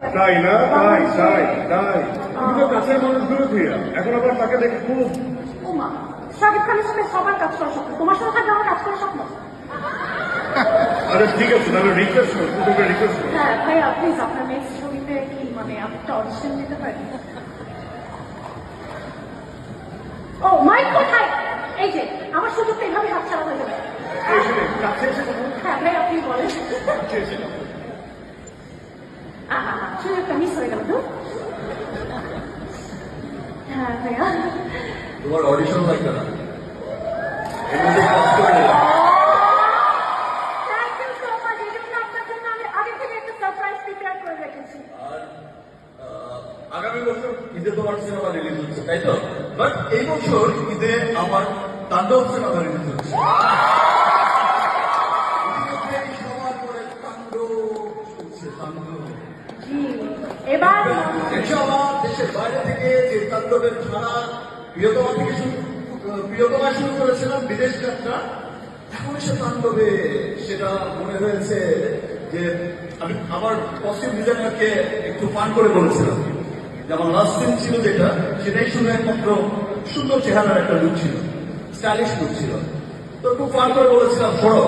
তাই না? তাই তাই তাই। তুমি তো কাছের মানুষগুলো দিয়া এখন আবার তাকে দেখে খুব ও মা শাকিব খানের সাথে সবার কাজ করার স্বপ্ন। তোমার সাথে থাকলে আমার কাজ করার স্বপ্ন? আরে ঠিক আছে তাহলে রিকোয়েস্ট করো তুমি রিকোয়েস্ট করো। হ্যাঁ ভাইয়া প্লিজ আপনার নেক্সট ছবিতে কি মানে আপনি একটা অডিশন দিতে পারেন ও মাইক কোথায়? এই যে আমার সুযোগটা এভাবে হাতছাড়া হয়ে যাবে। কাছে এসে হ্যাঁ ভাই আপনি বলেন। আহা, সুযোগটা মিস হয়ে গেল তো হ্যাঁ ভাইয়া তোমার অডিশন লাগবে না একটা আগামী বছর ঈদে তোমার সিনেমা রিলিজ হচ্ছে তাই তো? বাট এই বছর ঈদে আমার তাণ্ডব সিনেমা রিলিজ হচ্ছে। এবার দেখছ আমার দেশের বাইরে থেকে যে তাণ্ডবের ধারা প্রিয়তমা থেকে শুরু প্রিয়তমা শুরু করেছিলাম বিদেশ যাত্রা, এখন সে তাণ্ডবে সেটা হয়েছে যে আমি আমার কস্টিউম ডিজাইনারকে একটু ফান করে বলেছিলাম। যে আমার লাস্ট সিন ছিল যেটা, সেটাই শুধু একমাত্র সুন্দর চেহারার একটা লুক ছিল স্টাইলিশ লুক ছিল। তো একটু ফান করে বলেছিলাম সরো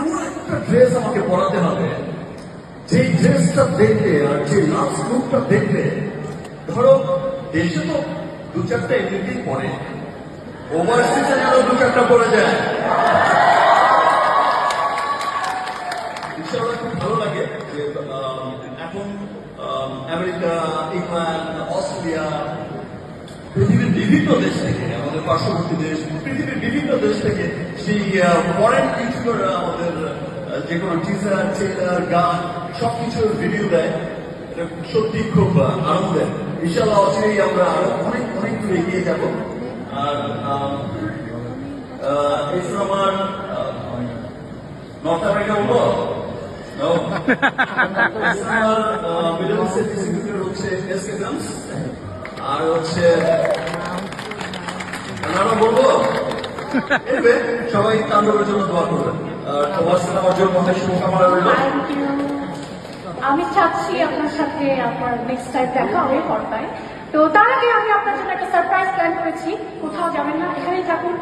এমন একটা ড্রেস আমাকে পরাতে হবে যে ড্রেসটা দেখলে আর যে লাস্ট লুকটা দেখলে ধরো দেশে তো দু চারটা এমনিতেই পরে। ওভারসিজে যেন দু চারটা পরে যায়। ইনশাআল্লাহ খুব ভালো লাগে যে এখন আম, আমেরিকা ইংল্যান্ড অস্ট্রেলিয়া পৃথিবীর বিভিন্ন দেশ থেকে আমাদের পার্শ্ববর্তী দেশ পৃথিবীর বিভিন্ন দেশ থেকে সেই ফরেন ইউটিউবাররা আমাদের যে কোনো টিজার ট্রেলার গান সবকিছুর রিভিউ দেয়। সত্যি খুব আনন্দের। ইনশাল্লাহ অচিরেই আমরা আরও অনেক অনেক দূর এগিয়ে যাব। আর আম, আহ, এই সিনেমার নর্থ আমেরিকা বলব? আর হচ্ছে সবাই তাণ্ডবের জন্য দোয়া করবেন। আমি চাচ্ছি আপনার সাথে আপনার নেক্সট টাইম দেখা হবে পর্দায়। তো তার আগে আমি আপনার জন্য একটা সারপ্রাইজ প্ল্যান করেছি। কোথাও যাবেন না, এখানেই থাকুন।